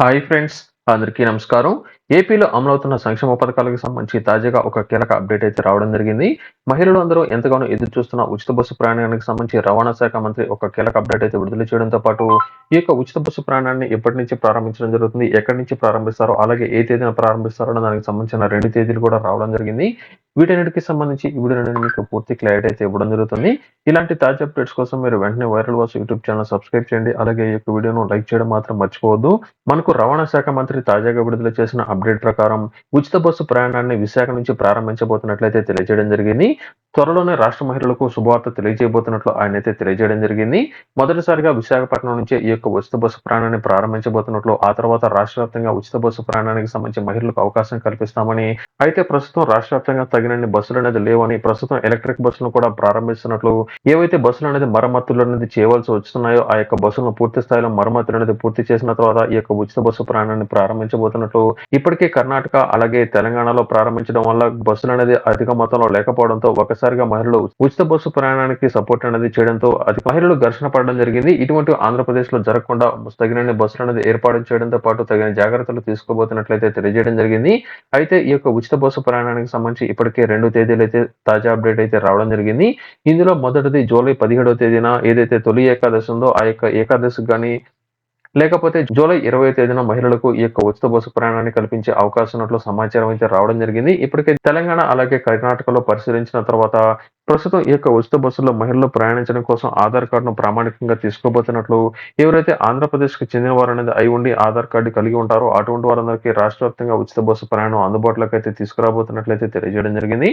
Hi friends అందరికీ నమస్కారం. ఏపీలో అమలవుతున్న సంక్షేమ పథకాలకు సంబంధించి తాజాగా ఒక కీలక అప్డేట్ అయితే రావడం జరిగింది. మహిళలు అందరూ ఎంతగానో ఎదురు చూస్తున్న ఉచిత బస్సు ప్రయాణానికి సంబంధించి రవాణా శాఖ మంత్రి ఒక కీలక అప్డేట్ అయితే విడుదల చేయడంతో పాటు ఈ యొక్క ఉచిత బస్సు ప్రయాణాన్ని ఎప్పటి నుంచి ప్రారంభించడం జరుగుతుంది ఎక్కడి నుంచి ప్రారంభిస్తారో అలాగే ఏ తేదీన ప్రారంభిస్తారో అన్న దానికి సంబంధించిన రెండు తేదీలు కూడా రావడం జరిగింది. వీటన్నిటికి సంబంధించి ఈ వీడియో అనేది మీకు పూర్తి క్లారిటీ అయితే ఇవ్వడం జరుగుతుంది. ఇలాంటి తాజా అప్డేట్స్ కోసం మీరు వెంటనే Viral Watch YouTube channel subscribe చేయండి. అలాగే ఈ యొక్క వీడియోను లైక్ చేయడం మాత్రం మర్చిపోవద్దు. మనకు రవాణా శాఖ మంత్రి తాజాగా విడుదల చేసిన అప్డేట్ ప్రకారం ఉచిత బస్సు ప్రయాణాన్ని విశాఖ నుంచి ప్రారంభించబోతున్నట్లయితే తెలియజేయడం జరిగింది. త్వరలోనే రాష్ట్ర మహిళలకు శుభవార్త తెలియజేయబోతున్నట్లు ఆయన అయితే తెలియజేయడం జరిగింది. మొదటిసారిగా విశాఖపట్నం నుంచి ఈ యొక్క ఉచిత బస్సు ప్రయాణాన్ని ప్రారంభించబోతున్నట్లు ఆ తర్వాత రాష్ట్ర వ్యాప్తంగా ఉచిత బస్సు ప్రయాణానికి సంబంధించి మహిళలకు అవకాశం కల్పిస్తామని అయితే ప్రస్తుతం రాష్ట్ర వ్యాప్తంగా తగినన్ని బస్సులు అనేది లేవని ప్రస్తుతం ఎలక్ట్రిక్ బస్సులను కూడా ప్రారంభిస్తున్నట్లు ఏవైతే బస్సులు అనేది మరమ్మతులు అనేది చేయవలసి వస్తున్నాయో ఆ యొక్క బస్సులను పూర్తి స్థాయిలో మరమ్మతులు అనేది పూర్తి చేసిన తర్వాత ఈ యొక్క ఉచిత బస్సు ప్రయాణాన్ని ప్రారంభించబోతున్నట్లు ఇప్పటికే కర్ణాటక అలాగే తెలంగాణలో ప్రారంభించడం వల్ల బస్సులు అనేది అధిక మొత్తంలో లేకపోవడంతో ఒకసారిగా మహిళలు ఉచిత బస్సు ప్రయాణానికి సపోర్ట్ అనేది చేయడంతో అది మహిళలు ఘర్షణ పడడం జరిగింది. ఇటువంటి ఆంధ్రప్రదేశ్లో జరగకుండా తగినన్ని బస్సులు అనేది ఏర్పాటు చేయడంతో పాటు తగిన జాగ్రత్తలు తీసుకోబోతున్నట్లయితే తెలియజేయడం జరిగింది. అయితే ఈ యొక్క ఉచిత బస్సు ప్రయాణానికి సంబంధించి ఇప్పటికే రెండు తేదీలు అయితే తాజా అప్డేట్ అయితే రావడం జరిగింది. ఇందులో మొదటిది జూలై పదిహేడవ తేదీన ఏదైతే తొలి ఏకాదశి ఉందో ఆ యొక్క ఏకాదశి కానీ లేకపోతే జూలై ఇరవై తేదీన మహిళలకు ఈ యొక్క ఉచిత బస్సు ప్రయాణాన్ని కల్పించే అవకాశం ఉన్నట్లు సమాచారం అయితే రావడం జరిగింది. ఇప్పటికే తెలంగాణ అలాగే కర్ణాటకలో పరిశీలించిన తర్వాత ప్రస్తుతం ఈ యొక్క ఉచిత బస్సులో మహిళలు ప్రయాణించడం కోసం ఆధార్ కార్డును ప్రామాణికంగా తీసుకోబోతున్నట్లు ఎవరైతే ఆంధ్రప్రదేశ్కి చెందిన వారు అనేది అయి ఉండి ఆధార్ కార్డు కలిగి ఉంటారో అటువంటి వారందరికీ రాష్ట్ర వ్యాప్తంగా ఉచిత బస్సు ప్రయాణం అందుబాటులోకి అయితే తీసుకురాబోతున్నట్లయితే తెలియజేయడం జరిగింది.